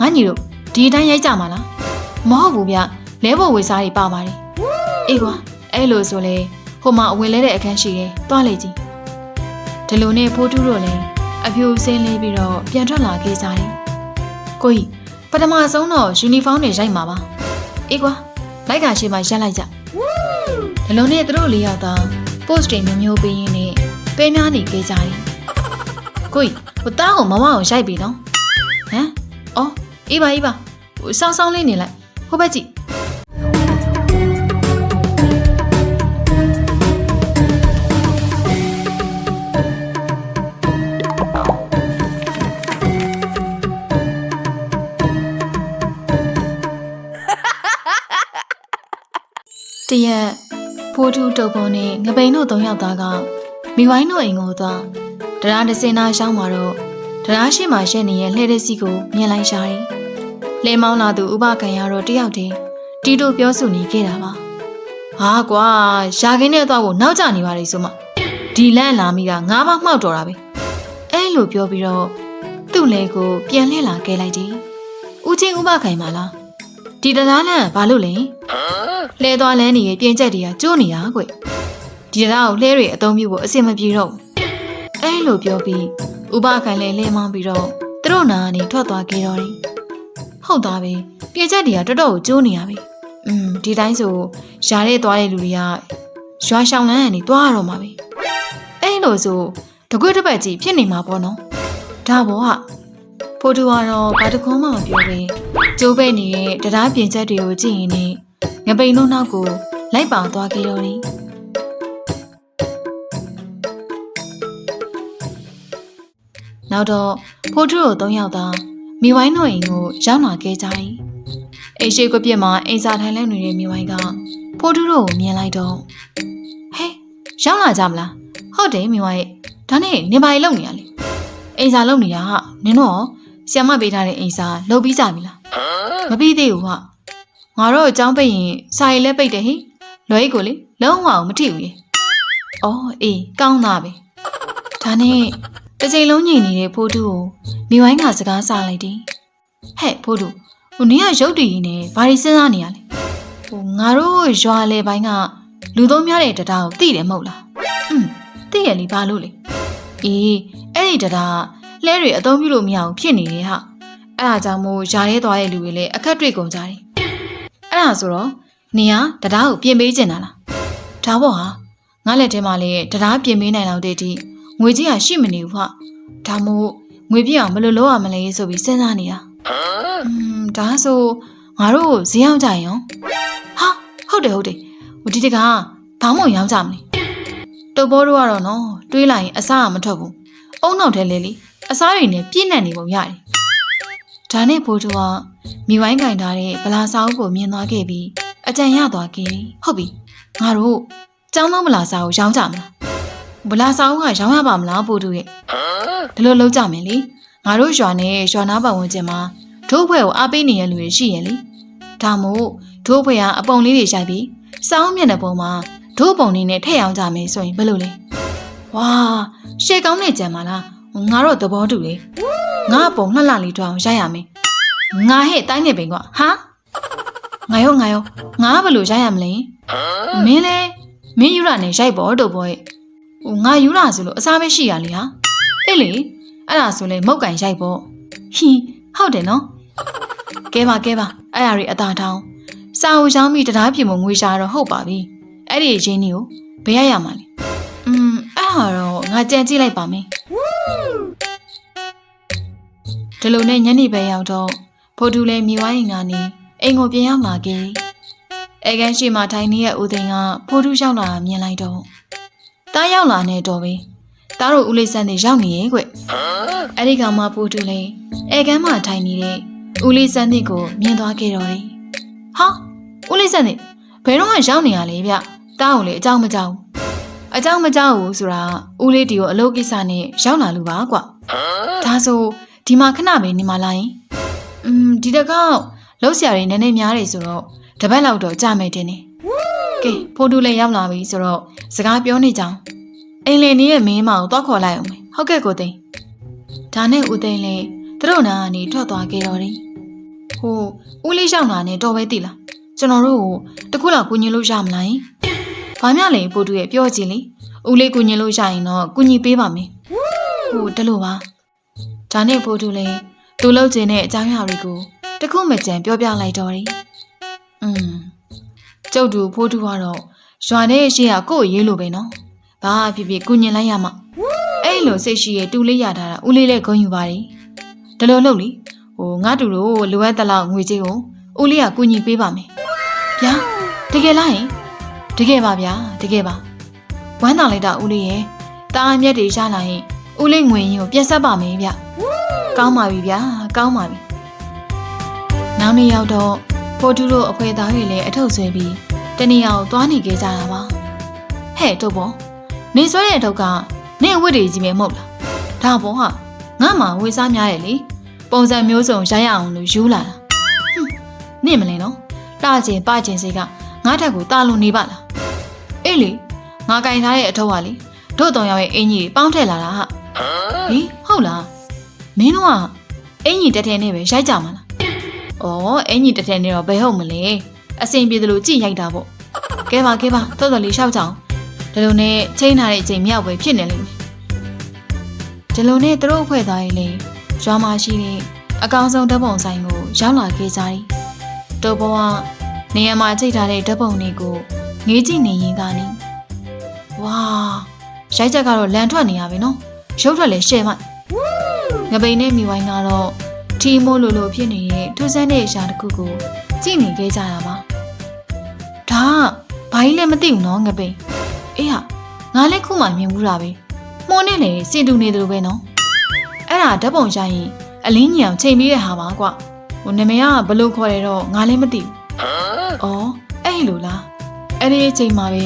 ငါညီတို့ဒီအတိုင်းရိုက်ကြမှာလားမဟုတ်ဘူးဗျလဲဖို့ဝေစားတွေပါပါတယ်အေးကွာအဲ့လိုဆိုလေဟိုမှာအဝင်လဲတဲ့အခန်းရှိတယ်တွားလေကြည့်ဒီလိုနဲ့ဖိုးတူးတို့လည်းအပြူစင်းလေးပြီးတော့ပြန်ထွက်လာခဲ့ကြတယ်ကိုကြီးပထမဆုံးတော့ယူနီဖောင်းတွေရိုက်မှာပါအေးကွာလိုက်ကရှိမှရက်လိုက်ကြဒီလိုနဲ့သူတို့လေးယောက်သား post တွေမျိုးမျိုးပေးရင်းနဲ့ပေးများနေခဲ့ကြတယ်ကိုကြီးဟိုတားကိုမမအောင်ရိုက်ပြီနော်ဟမ်အော် အေးပါအေးပါဟိုစောင်းစောင်းလေးနေလိုက်ဟိုဘက်ကြည့်တရက်ဖိုးထူးတုပ်ပေါ်နဲ့ငပိန်တို့သုံးယောက်သားကမိဝိုင်းတို့အိမ်ကိုသွားတရားဒစင်နာရှောင်းမှာတော့တရားရှိမှရှက်နေတဲ့လှဲတဲ့စီကိုမြင်လိုက်ရှာတယ်။ လဲမောင်းလာသူဥပခံရတော့တယောက်တည်းတီတို့ပြောဆိုနေခဲ့တာပါ။ဟာကွာရှာခင်းနဲ့တော့ကိုနောက်ကျနေပါလေဆိုမှဒီလန့်လာမိတာငါးပါးမှောက်တော်တာပဲ။အဲလိုပြောပြီးတော့သူ့လေကိုပြန်လှည့်လာခဲ့လိုက်တယ်။ဦးချင်းဥပခိုင်ပါလား။ဒီတရားလန့်ဘာလို့လဲ။လဲသွားလန်းနေရဲ့ပြင်ချက်တွေကကျိုးနေတာကွဒီတရားကိုလှဲတွေအသုံးပြုဖို့အဆင်မပြေတော့ဘူးအဲလိုပြောပြီးဥပခိုင်လည်းလဲမောင်းပြီးတော့သူတို့နာကနေထွက်သွားခဲ့တော့တယ် ဟုတ်သားပဲပြင်ချက်တွေကတော်တော်ကိုကျိုးနေရပြီอืมဒီတိုင်းဆိုရှားတဲ့သွားတဲ့လူတွေကရွာရှောင်းလန်းကနေသွားရတော့မှာပဲအဲလိုဆိုတကွတ်တစ်ပတ်ကြီးဖြစ်နေမှာပေါ့နော်ဒါဘောဟာဖိုတူကတော့ဘာတခွန်းမှမပြောဘဲကျိုးပဲ့နေတဲ့တရားပြင်ချက်တွေကိုကြည့်ရင်ね ငပိန်တို့နောက်ကိုလိုက်ပါသွားခဲ့တော့တယ်။နောက်တော့ဖိုးထူတို့သုံးယောက်သား မိဝိုင်းတော်အိမ်ကိုရောက်လာခဲ့ကြ၏အိမ်ရှိကွပြက်မှာအိမ်စာထိုင်လိုက်နေတဲ့မိဝိုင်းကဖိုးတူးတို့ကိုမြင်လိုက်တော့ဟဲ့ရောက်လာကြမလားဟုတ်တယ်မိဝိုင်းဒါနဲ့နေပါရီလုံနေရလေအိမ်စာလုံနေတာကနင်တို့ဆ iam မပေးထားတဲ့အိမ်စာလုံပြီးကြပြီလားမပြီးသေးဘူးဟာငါတို့အကြောင်းပိတ်ရင်စာရီလည်းပိတ်တယ်ဟိလွယ်ကိုလေလုံးဝမထီဘူးလေအော်အေးကောင်းတာပဲဒါနဲ့ တစ်ချိန်လုံးညင်နေတဲ့ဖိုးတူကိုမိဝိုင်းကစကားဆလိုက်တယ်။ဟဲ့ဖိုးတူဟိုနင်ကရုပ်တည်ရင်းနဲ့ဘာတွေစဉ်းစားနေရလဲ။ဟိုငါတို့ရွာလေပိုင်းကလူသုံးများတဲ့တရားကိုသိတယ်မဟုတ်လား။อืมသိရလေဘာလို့လဲ။အေးအဲ့ဒီတရားကလှဲတွေအသုံးပြုလို့မရအောင်ဖြစ်နေတယ်ဟာ။အဲ့ဒါကြောင့်မို့ຢာရဲသွားတဲ့လူတွေလည်းအခက်တွေ့ကုန်ကြတယ်။ အဲ့ဒါဆိုတော့နေရတရားကိုပြင်ပေးကျင်တာလားဒါပေါ့ဟာငါလက်ထဲမှာလည်းတရားပြင်ပေးနိုင်တော့တဲ့အထိ ငွေကြီးကရှိမနေဘူးဟာဒါမို့ငွေပြည့်အောင်ဘယ်လိုလုပ်ရမလဲဆိုပြီးစဉ်းစားနေတာอืมဒါဆိုငါတို့ဈေးရောက်ကြရင်ရောဟာဟုတ်တယ်ဟုတ်တယ်ဟိုဒီတကဘာမှမရောက်ကြမလဲတုပ်ဘောတို့ကတော့နော်တွေးလိုက်ရင်အစားကမထွက်ဘူးအုံနောက်ထဲလေလေအစားတွေနဲ့ပြည့်နှံ့နေပုံရတယ်ဒါနဲ့ဘိုးတို့က မိဝိုင်းကင်ထားတဲ့ဗလာစာအုပ်ကိုမြင်သွားခဲ့ပြီးအကြံရသွားခဲ့တယ်ဟုတ်ပြီငါတို့ចောင်းလုံးဗလာစာကိုရောင်းကြမလား ဗလာစာအုပ်ကရောင်းရပါမလားပို့တူရဲ့ဒီလိုလုပ်ကြမယ်လေငါတို့ရွာနဲ့ရွာနာပတ်ဝန်းကျင်မှာဒို့ဘွဲကိုအားပေးနေတဲ့လူတွေရှိရင်လေဒါမို့ဒို့ဘွဲကအပုံလေးတွေရိုက်ပြီးစာအုပ်မျက်နှာပုံမှာဒို့ပုံလေးနဲ့ထည့်အောင်ကြမယ်ဆိုရင်ဘယ်လိုလဲဝါရှေ့ကောင်းနေကြမှာလားငါတော့သဘောတူတယ်ငါအပုံလှလှလေးထွားအောင်ရိုက်ရမယ်ငါဟဲ့တိုင်းနေပင်ကွာဟာငါရောငါရောငါကဘယ်လိုရိုက်ရမလဲမင်းလဲမင်းယူရနဲ့ရိုက်ပေါ်တော့ဘောရဲ့ ဟိုငါယူရဆိုလို့အစားပဲရှိရလေဟာအေးလေအဲ့ဒါဆိုလဲမုတ်ကန်ရိုက်ပေါ့ဟီဟုတ်တယ်နော်ကဲပါကဲပါအဲ့ဒါတွေအသာထောင်းစာအုပ်ရောင်းပြီးတရားပြင်မငွေရှာတော့ဟုတ်ပါပြီအဲ့ဒီအချင်းကြီးကိုဘယ်ရရမှာလဲอืมအဲ့ဟာတော့ငါကြံကြည့်လိုက်ပါမယ်ဒီလိုနဲ့ညနေပဲရောက်တော့ဖိုတူလည်းမြေဝိုင်းအိမ်ကနေအိမ်ကိုပြန်ရောက်လာခဲ့။အဲကန်ရှိမှထိုင်နေတဲ့ဦးသိန်းကဖိုတူရောက်လာတာမြင်လိုက်တော့ တားရောက်လာနေတော့ပဲ။တားတို့ဦးလေးစန်းနေရောက်နေရဲ့ကွ။အဲဒီကောင်မှဖိုတူလည်းအဲကန်မှထိုင်နေတဲ့ဦးလေးစန်းနေကိုမြင်သွားခဲ့တော့တယ်။ဟာဦးလေးစန်းနေဘယ်တော့မှရောက်နေရလဲဗျ။တားကိုလည်းအကြောင်းမကြောက်ဘူး။အကြောင်းမကြောက်ဘူးဆိုတာဦးလေးတီကိုအလုပ်ကိစ္စနဲ့ရောက်လာလူပါကွ။ဒါဆိုဒီမှာခဏပဲနေမလာရင်อืมဒီတစ်ခေါက်လောက်ဆရာတွေနည်းနည်းများတယ်ဆိုတော့တပတ်လောက်တော့ကြာမယ်တင်နေ ကဲဖိုးတူလည်းရောက်လာပြီဆိုတော့စကားပြောနေကြအောင်အိမ်လင်နေရဲ့မင်းမကိုသွားခေါ်လိုက်အောင်မယ်ဟုတ်ကဲ့ကိုသိန်းဒါနဲ့ဦးသိန်းလည်းသူတို့နာကနေထွက်သွားခဲ့တော့တယ်ဟိုဦးလေးရောက်လာနေတော့ပဲသိလားကျွန်တော်တို့ကိုတခုလောက်ကူညီလို့ရမလားယင်ဘာမှလည်းပို့တူရဲ့ပြောကြည့်လေဦးလေးကူညီလို့ရရင်တော့ကူညီပေးပါမယ်ဟိုတလို့ပါဒါနဲ့ပို့တူလည်းသူလှုပ်ခြင်းတဲ့အကြောင်းအရာတွေကိုတခုမကြံပြောပြလိုက်တော့တယ်อืม ကျုပ်တို့ဖိုးတူကတော့ရွာထဲရှိရကို့ရေးလို့ပဲနော်ဘာဖြစ်ဖြစ်ကူညီလိုက်ရမှာအဲ့လိုစိတ်ရှိရဲ့တူလေးရထားတာဦးလေးလည်းဂုဏ်ယူပါတယ်ဒါလိုလုပ်လေဟိုငါတူတို့လိုအပ်တဲ့လောက်ငွေကြေးကိုဦးလေးကကူညီပေးပါမယ်ဗျာတကယ်လားယင်တကယ်ပါဗျာတကယ်ပါဝမ်းသာလိုက်တာဦးလေးရဲ့တာအမျက်တွေရလာရင်ဦးလေးငွေရင်းကိုပြတ်ဆက်ပါမယ်ဗျကောင်းပါပြီဗျာကောင်းပါပြီနောက်နေ့ရောက်တော့ ဖိုတူတို့အဖွဲသားတွေလည်းအထုပ်ဆွဲပြီးတနေ့အောင်သွားနေကြကြတာပါဟဲ့တို့ဘောနေဆွဲတဲ့အထုပ်ကနေအဝတ်တွေကြီးပဲမဟုတ်လားဒါဘောဟာငါမှဝေစားများတယ်လေပုံစံမျိုးစုံရိုက်ရအောင်လို့ယူလာတာဟွန်းနေမလဲနော်တာကျင်ပကျင်စိတ်ကငါထက်ကိုတာလွန်နေပါလားအေးလေငါကင်ထားတဲ့အထုပ်ကလေတို့တောင်ရောက်ရဲ့အင်ကြီးပေါင်းထည့်လာတာဟာဟေးဟုတ်လားမင်းတို့ကအင်ကြီးတက်တဲ့နဲ့ပဲရိုက်ကြမှာလား ဩအင်ကြီးတက်တဲ့နဲ့တော့ဘယ်ဟုတ်မလဲအစင်ပြေတယ်လို့ကြည့်ရိုက်တာပေါ့ကဲပါကဲပါတော်တော်လေးရှောက်ကြအောင်ဒီလိုနဲ့ချိန်ထားတဲ့အချိန်မြောက်ပဲဖြစ်နေလိမ့်မယ်ဒီလိုနဲ့သူတို့အဖွဲ့သားတွေလည်းရွာမှာရှိတဲ့အကောင်ဆုံးဓာတ်ပုံဆိုင်ကိုရောက်လာခဲ့ကြတယ်တို့ဘဝနေရာမှာချိန်ထားတဲ့ဓာတ်ပုံတွေကိုငေးကြည့်နေရင်ကနေဝါရိုက်ချက်ကတော့လန်ထွက်နေရပြီနော်ရုပ်ထွက်လည်းရှဲ့မှငပိန်နဲ့မိဝိုင်းကတော့ ထီမိုးလိုလိုဖြစ်နေတဲ့ထူးဆန်းတဲ့အရာတစ်ခုကိုကြည့်နေခဲ့ကြတာပါဒါကဘာကြီးလည်းမသိဘူးနော်ငပိန်အေးဟာငါလည်းခုမှမြင်ဘူးတာပဲမှုန်းနဲ့လေစင်တူနေတယ်လို့ပဲနော်အဲ့ဒါဓာတ်ပုံရိုက်ရင်အလင်းညံချိန်ပြီးတဲ့ဟာပါကွဟိုနမရကဘလို့ခေါ်ရတော့ငါလည်းမသိဘူးအော်အဲ့လိုလားအဲ့ဒီအချိန်မှာပဲ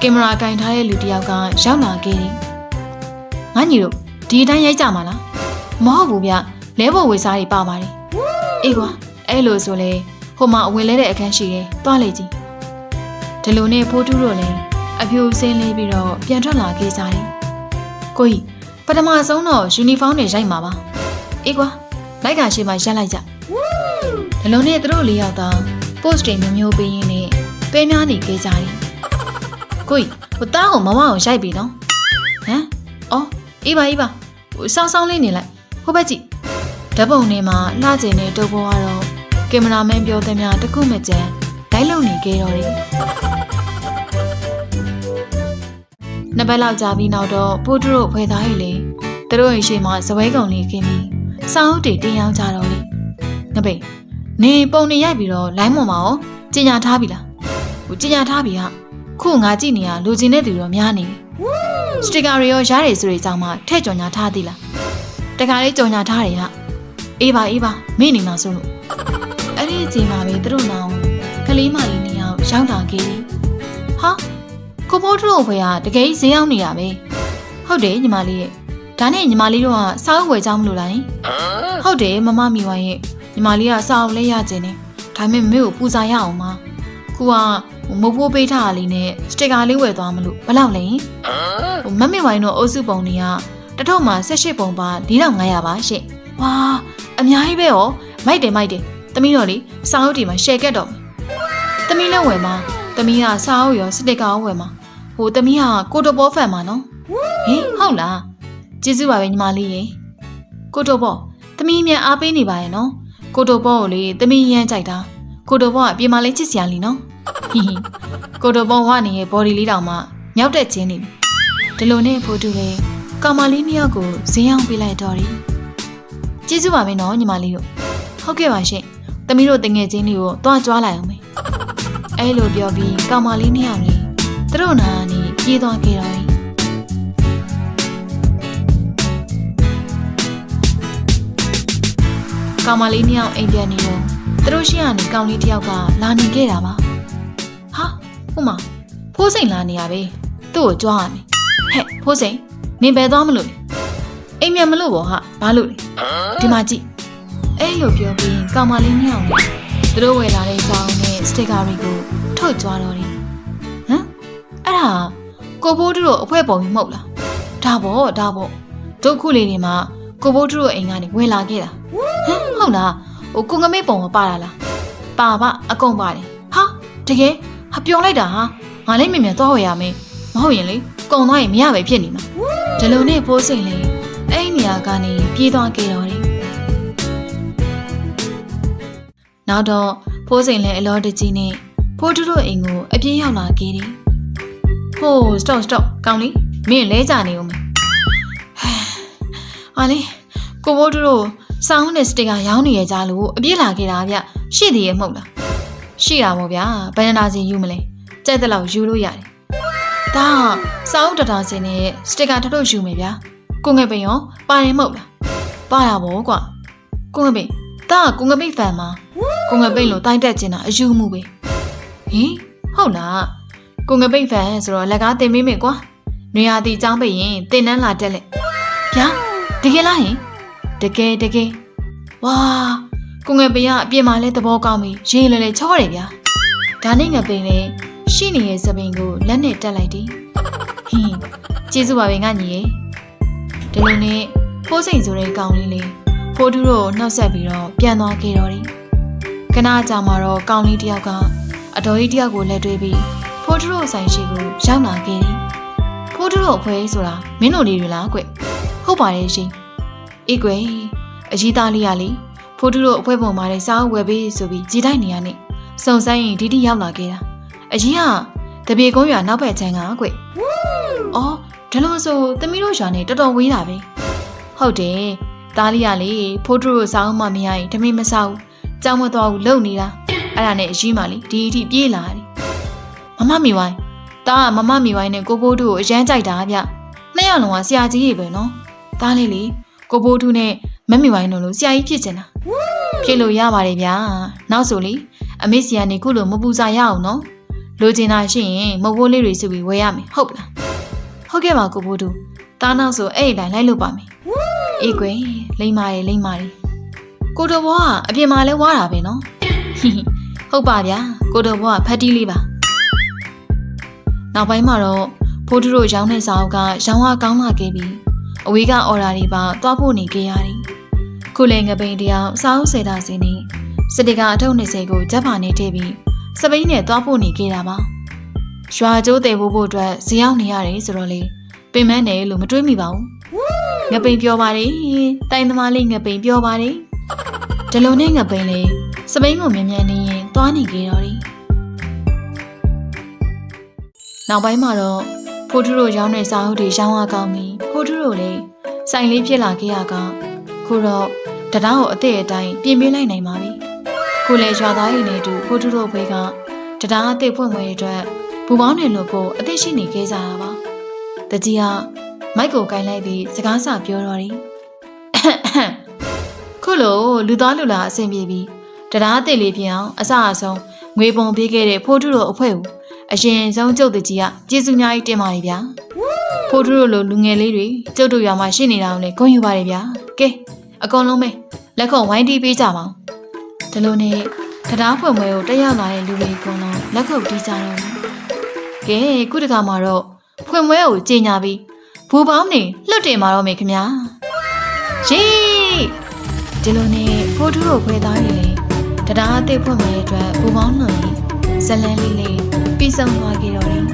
ကင်မရာကင်ထားတဲ့လူတစ်ယောက်ကရောက်လာခဲ့တယ်ငါညီတို့ဒီအတိုင်းရိုက်ကြမှာလားမဟုတ်ဘူးဗျ လဲဖို့ဝေစားတွေပါပါတယ်အေးကွာအဲ့လိုဆိုလေဟိုမှာအဝင်လဲတဲ့အခန်းရှိတယ်တွားလေကြည့်ဒီလိုနဲ့ဖိုးတူးတို့လည်းအပြူစင်းလေးပြီးတော့ပြန်ထွက်လာခဲ့ကြတယ်ကိုကြီးပထမဆုံးတော့ယူနီဖောင်းတွေရိုက်မှာပါအေးကွာလိုက်ကရှိမှရက်လိုက်ကြဒီလိုနဲ့သူတို့လေးယောက်သာ post တွေမျိုးမျိုးပေးရင်းနဲ့ပဲများနေခဲ့ကြတယ်ကိုကြီးဟိုတားကိုမမအောင်ရိုက်ပြီနော်ဟမ်အော်အေးပါအေးပါဟိုစောင်းစောင်းလေးနေလိုက်ဟိုဘက်ကြည့် ဓာတ်ပုံထဲမှာလှကျင်တဲ့တုပ်ပေါ်ကတော့ကင်မရာမန်ပြောသမျှတစ်ခုမကြမ်းလိုက်လုံနေခဲ့တော့တယ်နှစ်ပတ်လောက်ကြာပြီးနောက်တော့ပိုးတို့ဖွဲသားကြီးလေသူတို့ရဲ့ရှေ့မှာဇပွဲကုံလေးခင်းပြီးစောင်းတွေတင်ရောက်ကြတော့လေငပိတ်နေပုံနေရိုက်ပြီးတော့လိုင်းမွန်မအောင်ကြင်ညာထားပြီလားဟိုကြင်ညာထားပြီဟာခုငါကြည့်နေရလူချင်းတဲ့သူတော့များနေပြီစတစ်ကာတွေရောရားတယ်ဆိုတဲ့အကြောင်းမှထည့်ကြော်ညာထားသေးလားတခါလေးကြော်ညာထားတယ်ဟာ အေးပါအေးပါမေ့နေမှာဆိုလို့အဲ့ဒီအချိန်မှာပဲသူတို့နောင်ကလေးမလေးနှစ်ယောက်ရောက်လာခဲ့တယ်ဟာကိုဖိုးတို့ဘွေကတကယ်ဈေးရောက်နေတာပဲဟုတ်တယ်ညီမလေးရဲ့ဒါနဲ့ညီမလေးတို့ကစားအုပ်ဝယ်ကြမလို့လားယင်ဟုတ်တယ်မမမီဝိုင်းရဲ့ညီမလေးကစားအုပ်လဲရခြင်းနဲ့ဒါပေမဲ့မေကိုပူဇာရအောင်ပါခုကမုတ်ဖိုးပေးထားတာလေးနဲ့စတစ်ကာလေးဝယ်သွားမလို့ဘယ်လောက်လဲယင်ဟိုမမေဝိုင်းတို့အုပ်စုပုံတွေကတစ်ထုပ်မှာ18ပုံပါ4500ပါရှင့်ဝါ အများကြီးပဲရောမိုက်တယ်မိုက်တယ်သမီးတော်လေးစားအုပ်ဒီမှာရှယ်ကက်တော့မယ်သမီးလည်းဝယ်မှာသမီးကစားအုပ်ရောစတစ်ကာရောဝယ်မှာဟိုသမီးကကိုတိုဘောဖန်မှာနော်ဟင်ဟုတ်လားကျေးဇူးပါပဲညီမလေးရေကိုတိုဘောသမီးမြန်အားပေးနေပါရဲ့နော်ကိုတိုဘောကိုလေသမီးရမ်းကြိုက်တာကိုတိုဘောကအပြင်မှာလေးချစ်စရာလीနော်ဟီဟီကိုတိုဘောဝနေရဲ့ body လေးတောင်မှမြောက်တက်ခြင်းနေပြီဒီလိုနဲ့ဖိုးတူလေကောင်မလေးနှစ်ယောက်ကိုဇင်းအောင်ပေးလိုက်တော့တယ် ကျေးဇူးပါပဲနော်ညီမလေးတို့ဟုတ်ကဲ့ပါရှင်သမီးတို့တငယ်ချင်းလေးကိုတွားကြွားလိုက်အောင်မယ်အဲလိုပြောပြီးကောင်မလေးနှစ်ယောက်လေးသူတို့နာကနေပြေးသွားခဲ့တော့တယ်ကောင်မလေးနှစ်ယောက်အိမ်ပြန်နေတော့သူတို့ရှိရနေကောင်လေးတစ်ယောက်ကလာနေခဲ့တာပါဟာဟိုမှာဖိုးစိန်လာနေရပဲသူ့ကိုကြွားရမယ်ဟဲ့ဖိုးစိန်နင်ဘယ်သွားမလို့လဲအိမ်မြန်မလို့ပေါ့ဟာဘာလို့လဲ ဒီမှာကြည့်အဲ့လိုပြောပြီးကောင်မလေးနှစ်ယောက်နဲ့သူတို့ဝယ်လာတဲ့ကြောင်းနဲ့စတစ်ကာတွေကိုထုတ်ကြွားတော့တယ်ဟမ်အဲ့ဒါကိုဘိုးတို့အဖွဲပုံကြီးမဟုတ်လားဒါပေါ့ဒါပေါ့ဒုက္ခလေးတွေမှာကိုဘိုးတို့အိမ်ကနေဝင်လာခဲ့တာဟမ်ဟုတ်လားဟဟိုကိုငမိတ်ပုံမပါတာလားပါပါအကုန်ပါတယ်ဟာတကယ်ဟာပျော်လိုက်တာဟာငါလည်းမြင်မြန်သွားဝယ်ရမယ်မဟုတ်ရင်လေကုံသွားရင်မရပဲဖြစ်နေမှာဒီလိုနဲ့ဖိုးစိန်လေအဲ့ဒီနေရာကနေ ပြေးသွားခဲ့တော့တယ်နောက်တော့ဖိုးစိန်လည်းအလောတကြီးနဲ့ဖိုးထုတို့အိမ်ကိုအပြေးရောက်လာခဲ့တယ်ဟို stop stop ကောင်းလေးမင်းလဲကြနေဦးမယ်ဟာလေကိုဘိုးတို့တို့စောင်းနဲ့စတစ်ကာရောင်းနေရကြလို့အပြစ်လာခဲ့တာဗျရှိသေးရဲ့မဟုတ်လားရှိတာမို့ဗျာဘယ်နှနာစီယူမလဲကြိုက်တဲ့လောက်ယူလို့ရတယ်ဒါစောင်းတတာစင်နဲ့စတစ်ကာထထုတ်ယူမယ်ဗျာကိုငယ်ပင်ရောပါတယ်မဟုတ်လား ပါရပါဘောကွာကိုငယ်ပင်ဒါကကိုငယ်ပင်ဖန်မှာကိုငယ်ပင်လို့တိုင်းတက်ကျင်တာအယူမှုပဲဟင်ဟုတ်လားကိုငယ်ပင်ဖန်ဆိုတော့လက်ကားတင်မိမယ်ကွာနေရာတီចောင်းပိတ်ရင်တင်နန်းလာတက်လက်ဗျာတကယ်လားဟင်တကယ်တကယ်ဝါကိုငယ်ပင်ကအပြင်မှာလဲသဘောကောင်းပြီရေးလဲလဲချောတယ်ဗျာဒါနဲ့ငယ်ပင်လဲရှိနေရဲ့သပင်ကိုလက်နဲ့တက်လိုက်သည်ဟင်းကျေးဇူးပါပဲငါညီရဲ့ဒီလိုနဲ့ ဖိုးစိန်ဆိုတဲ့ကောင်လေးလေးဖိုးတူးတို့နှောက်ဆက်ပြီးတော့ပြန်သွားခဲ့တော့တယ်ခဏကြာမှတော့ကောင်လေးတယောက်ကအတော်ကြီးတယောက်ကိုလက်တွဲပြီးဖိုးတူးတို့ဆိုင်ရှိကိုရောက်လာခဲ့တယ်ဖိုးတူးတို့အဖွဲဆိုတာမင်းတို့လေးတွေလားကွဟုတ်ပါတယ်ရှင်အေးကွယ်အကြီးသားလေးရလေဖိုးတူတို့အဖွဲပုံမှာတဲ့စားအုပ်ဝယ်ပေးဆိုပြီးကြည်တိုက်နေရနဲ့စုံစမ်းရင်ဒီတိရောက်လာခဲ့တာအကြီးကတပြေကုန်းရွာနောက်ဘက်ချမ်းကကွအော်ဒါလို့ဆိုသမီးတို့ရွာနဲ့တော်တော်ဝေးတာပဲ ဟုတ်တယ်သားလေးရလေဖိုးတူတို့စားအုပ်မှမရရင်ဓမင်းမစားဘူးကြောင်းမသွားဘူးလုံနေတာအဲ့ဒါနဲ့အကြီးမလေးဒီအထိပြေးလာတယ်မမမီဝိုင်းတားကမမမီဝိုင်းနဲ့ကိုကိုတို့ကိုအရန်ကြိုက်တာဗျနှစ်ယောက်လုံးကဆရာကြီးတွေပဲနော်သားလေးလေကိုဘိုးထူးနဲ့မက်မီဝိုင်းတို့လိုဆရာကြီးဖြစ်ချင်တာဖြစ်လို့ရပါတယ်ဗျာနောက်ဆိုလေအမေစီကနေခုလိုမပူစာရအောင်နော်လိုချင်တာရှိရင်မဟုတ်လေးတွေစုပြီးဝယ်ရမယ်ဟုတ်ပလားဟုတ်ကဲ့ပါကိုဘိုးထူးတားနောက်ဆိုအဲ့ဒီတိုင်းလိုက်လို့ပါမယ် အေးကွယ်လိမ့်မာတယ်လိမ့်မာတယ်ကိုတော်ဘွားကအပြင်မှာလဲဝါတာပဲနော်ဟိဟိဟုတ်ပါဗျာကိုတော်ဘွားကဖတ်တီးလေးပါနောက်ပိုင်းမှာတော့ဖိုးထူးတို့ရောင်းတဲ့စာအုပ်ကရောင်းရကောင်းလာခဲ့ပြီးအဝေးကအော်ဒါတွေပါသွားဖို့နေကြရတယ်။ခုလည်းငပိန်တယောက်စောင်းစေတာစီနေစတိကအထုပ်20ကိုဂျက်ပါနေထည့်ပြီးစပိန်နဲ့သွားဖို့နေကြတာပါ။ရွာကျိုးတယ်ဖို့ဖို့အတွက်ဇီရောက်နေရတယ်ဆိုတော့လေပင်မနဲ့လို့မတွေးမိပါဘူး။ ငပိန်ပြောပါတယ်။တိုင်သမားလေးငပိန်ပြောပါတယ်။ဒီလိုနဲ့ငပိန်လေးစပိန်ကိုမြန်မြန်နေရင်သွားနေကြတော့တယ်။နောက်ပိုင်းမှာတော့ဖိုးထူးတို့ရောင်းတဲ့စာအုပ်တွေရောင်းရကောင်းပြီဖိုးထူးတို့လည်းစိုင်လေးဖြစ်လာခဲ့ရကခုတော့တရားကိုအသက်အတိုင်းပြင်ပေးလိုက်နိုင်ပါပြီခုလည်းရွာသားတွေနဲ့အတူဖိုးထူးတို့ဘွေးကတရားအသက်ဖွင့်မွေအတွက်ဘူပေါင်းတွေလို့ဖို့အသက်ရှိနေခဲ့ကြတာပါတကြီးက မိုက်ကိုကင်လိုက်ပြီးစကားစပြောတော့တယ်ခုလိုလူသားလူလာအဆင်ပြေပြီးတရားအသက်လေးဖြစ်အောင်အစအဆုံးငွေပုံပေးခဲ့တဲ့ဖိုးထူးတို့အဖွဲ့ကိုအရင်ဆုံးကျုပ်တကြီးကကျေးဇူးများကြီးတင်ပါတယ်ဗျာဖိုးထူးတို့လိုလူငယ်လေးတွေကျုပ်တို့ရွာမှာရှိနေတာကိုလည်းဂုဏ်ယူပါတယ်ဗျာကဲအကုန်လုံးပဲလက်ခုံဝိုင်းတီးပေးကြပါဦးဒီလိုနဲ့တရားဖွင့်ပွဲကိုတက်ရောက်လာတဲ့လူတွေအကုန်လုံးလက်ခုပ်တီးကြတော့တယ်ကဲခုတခါမှာတော့ဖွင့်ပွဲကိုကြီးညာပြီး ဘူပေါင်းနေလှုပ်တင်มาတော့မယ်ခင်ဗျာယေးဒီလိုနဲ့ဖိုးထူးတို့ခွဲသားတွေလည်းတရားအသေးဖွင့်ပွဲအတွက်ဘူပေါင်းလုံးကြီးဇလန်းလေးလေးပြီးဆုံးသွားကြတော့တယ်